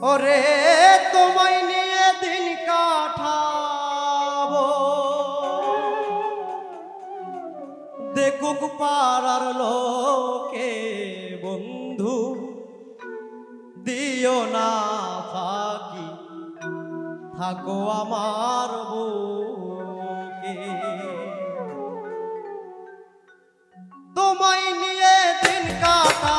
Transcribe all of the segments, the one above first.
Oh, লোক পাড়ার লোকে বন্ধু দিও না ফাঁকি থাকো আমার বুকে। তোমায় নিয়ে দিন কাটা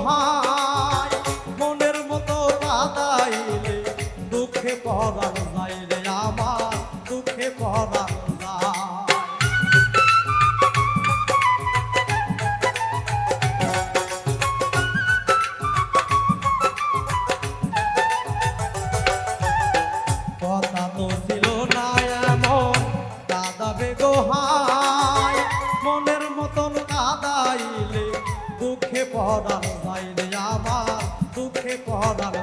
হয় মনের মতো দুঃখে পড়া যাইলে আমার দুঃখে পড়া পড়ার যাই আমার দুঃখে পড়ার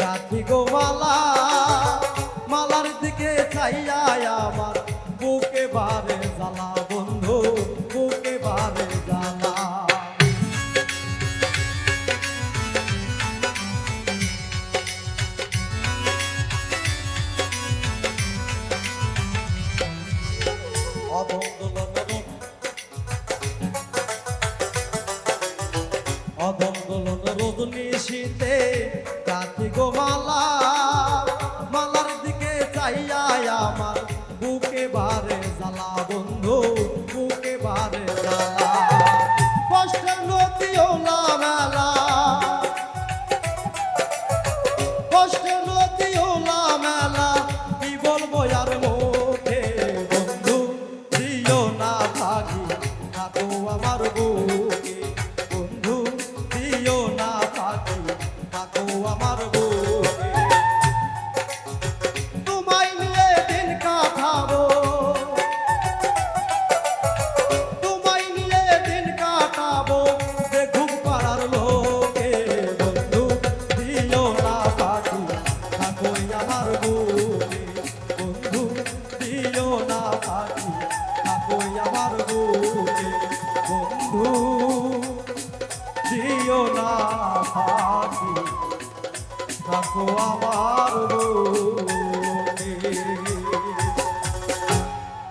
গাছি গো মালা, মালার দিকে চাইয়া আমার বুকে বারে জ্বালা বন্ধু, বুকে বারে জ্বালা। অবন্দোলন অবন্দোলন রজনী শীতে কাতি গো মালা। মালার দিকে চাইয়া আমার বুকে বারে জ্বালা বন্ধু, বুকে বারে জ্বালা। কষ্টের নদী ওলা মেলা। কষ্টের নদী ওলা মেলা। কি বলব আর মুখে বন্ধু, দিও না থাকি থাকো আমার বুকে। আমার বুকে বন্ধু দিও না থাকি থাকো আমার বুকে।